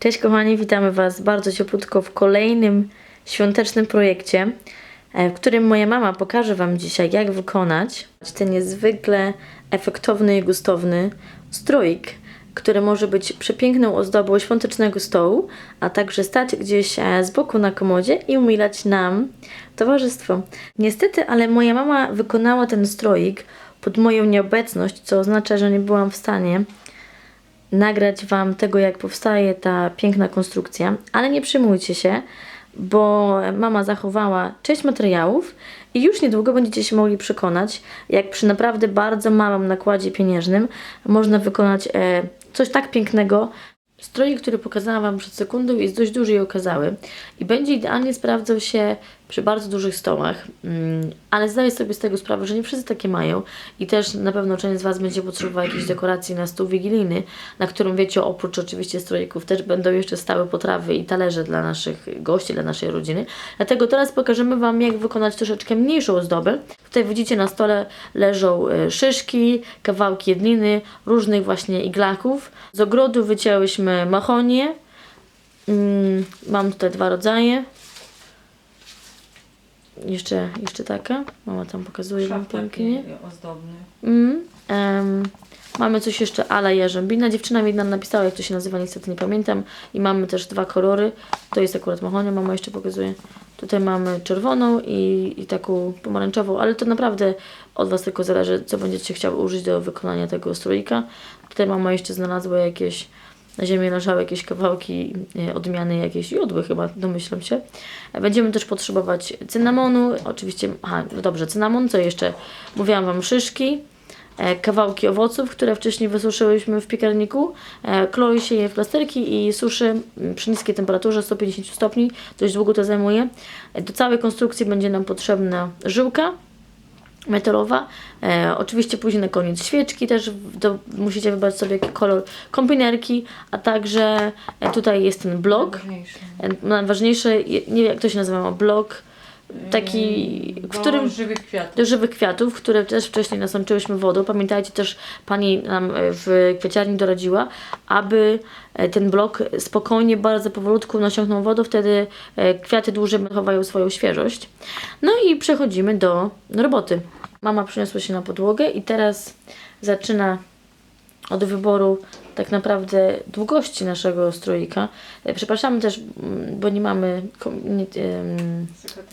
Cześć kochani, witamy Was bardzo cieplutko w kolejnym świątecznym projekcie, e, w którym moja mama pokaże Wam dzisiaj, jak wykonać ten niezwykle efektowny i gustowny strójk, który może być przepiękną ozdobą świątecznego stołu, a także stać gdzieś e, z boku na komodzie i umilać nam towarzystwo. Niestety, ale moja mama wykonała ten stroik pod moją nieobecność, co oznacza, że nie byłam w stanie nagrać Wam tego, jak powstaje ta piękna konstrukcja, ale nie przejmujcie się, bo mama zachowała część materiałów i już niedługo będziecie się mogli przekonać, jak przy naprawdę bardzo małym nakładzie pieniężnym można wykonać e, coś tak pięknego. Stroik, który pokazałam Wam przed sekundą jest dość duży i okazały i będzie idealnie sprawdzał się przy bardzo dużych stołach, mm, ale zdaję sobie z tego sprawę, że nie wszyscy takie mają i też na pewno część z Was będzie potrzebowała jakiejś dekoracji na stół wigilijny, na którym wiecie, oprócz oczywiście stroików też będą jeszcze stałe potrawy i talerze dla naszych gości, dla naszej rodziny. Dlatego teraz pokażemy Wam, jak wykonać troszeczkę mniejszą ozdobę. Tutaj widzicie na stole leżą e, szyszki, kawałki jedliny, różnych właśnie iglaków. Z ogrodu wycięłyśmy mahonie. Mm, Mam tutaj dwa rodzaje. Jeszcze, jeszcze taka. Mama tam pokazuje Wam Szaf taki pięknie. ozdobny. Mm, em, mamy coś jeszcze ala jarzębina. Dziewczyna mi nam napisała, jak to się nazywa, niestety nie pamiętam. I mamy też dwa kolory. To jest akurat mahonia, mama jeszcze pokazuje. Tutaj mamy czerwoną i, i taką pomarańczową, ale to naprawdę od Was tylko zależy, co będziecie chciały użyć do wykonania tego strójka. Tutaj mama jeszcze znalazła jakieś, na ziemi leżały jakieś kawałki e, odmiany jakiejś jodły chyba, domyślam się. Będziemy też potrzebować cynamonu, oczywiście, aha, no dobrze, cynamon, co jeszcze? Mówiłam Wam szyszki, e, kawałki owoców, które wcześniej wysuszyłyśmy w piekarniku. E, Kloi się je w plasterki i suszy przy niskiej temperaturze 150 stopni. Dość długo to zajmuje. Do całej konstrukcji będzie nam potrzebna żyłka metalowa. E, oczywiście później na koniec świeczki też do, musicie wybrać sobie jaki kolor kombinerki, a także e, tutaj jest ten blok. Najważniejszy. E, Najważniejszy, nie wiem jak to się nazywa, blok taki, w Do którym żywych kwiatów. do żywych kwiatów, które też wcześniej nasączyłyśmy wodą. Pamiętajcie też, pani nam e, w kwieciarni doradziła, aby e, ten blok spokojnie, bardzo powolutku nasiąknął wodą, wtedy e, kwiaty dłużej chowają swoją świeżość. No i przechodzimy do roboty. Mama przyniosła się na podłogę i teraz zaczyna od wyboru tak naprawdę długości naszego stroika. E, Przepraszamy też, bo nie mamy nie,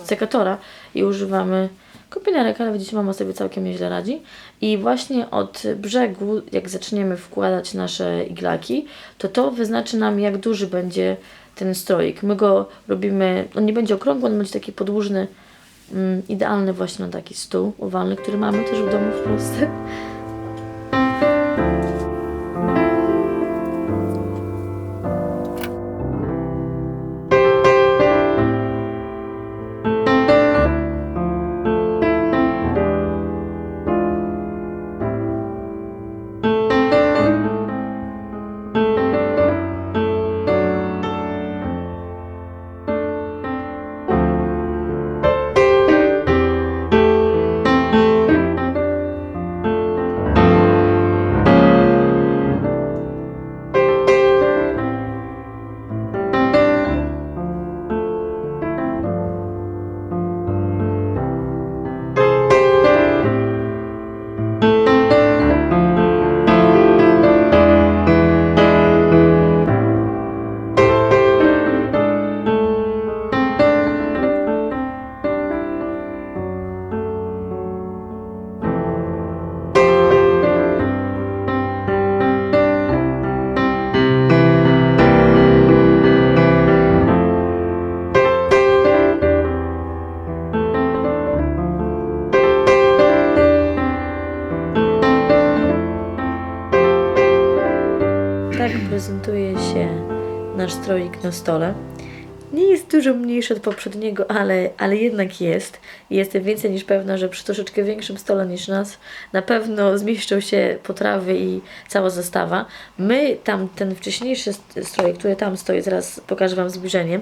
sekatora i używamy kopinerek, ale widzicie, mama sobie całkiem nieźle radzi. I właśnie od brzegu, jak zaczniemy wkładać nasze iglaki, to to wyznaczy nam, jak duży będzie ten stroik. My go robimy, on nie będzie okrągły, on będzie taki podłużny, idealny właśnie na taki stół owalny, który mamy też w domu w Polsce. Prezentuje się nasz stroik na stole. Nie jest dużo mniejszy od poprzedniego, ale, ale jednak jest. Jestem więcej niż pewna, że przy troszeczkę większym stole niż nas na pewno zmieszczą się potrawy i cała zestawa. My tam ten wcześniejszy st- stroik, który tam stoi, zaraz pokażę Wam zbliżenie.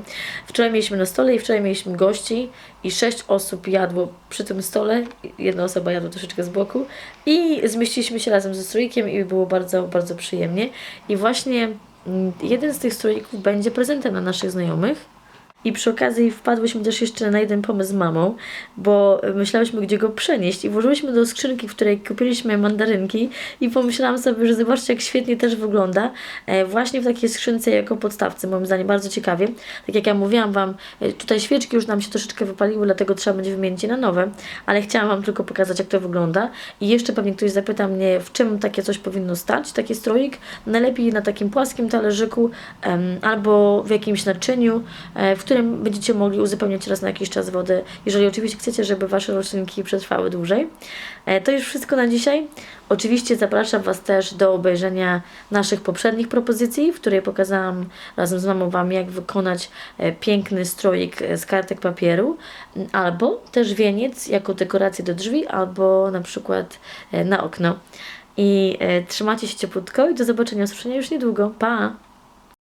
Wczoraj mieliśmy na stole i wczoraj mieliśmy gości i sześć osób jadło przy tym stole. Jedna osoba jadła troszeczkę z boku i zmieściliśmy się razem ze stroikiem i było bardzo, bardzo przyjemnie. I właśnie mm, jeden z tych stroików będzie prezentem dla naszych znajomych. I przy okazji wpadłyśmy też jeszcze na jeden pomysł z mamą, bo myślałyśmy, gdzie go przenieść i włożyłyśmy do skrzynki, w której kupiliśmy mandarynki i pomyślałam sobie, że zobaczcie, jak świetnie też wygląda e, właśnie w takiej skrzynce jako podstawce, moim zdaniem bardzo ciekawie. Tak jak ja mówiłam Wam, e, tutaj świeczki już nam się troszeczkę wypaliły, dlatego trzeba będzie wymienić je na nowe, ale chciałam Wam tylko pokazać, jak to wygląda i jeszcze pewnie ktoś zapyta mnie, w czym takie coś powinno stać, taki stroik, najlepiej na takim płaskim talerzyku albo w jakimś naczyniu, e, w którym będziecie mogli uzupełniać raz na jakiś czas wodę, jeżeli oczywiście chcecie, żeby Wasze roślinki przetrwały dłużej. E, To już wszystko na dzisiaj. Oczywiście zapraszam Was też do obejrzenia naszych poprzednich propozycji, w której pokazałam razem z mamą Wam, jak wykonać e, piękny stroik e, z kartek papieru, albo też wieniec jako dekorację do drzwi, albo na przykład na okno. I trzymajcie się ciepłutko i do zobaczenia, usłyszenia już niedługo. Pa!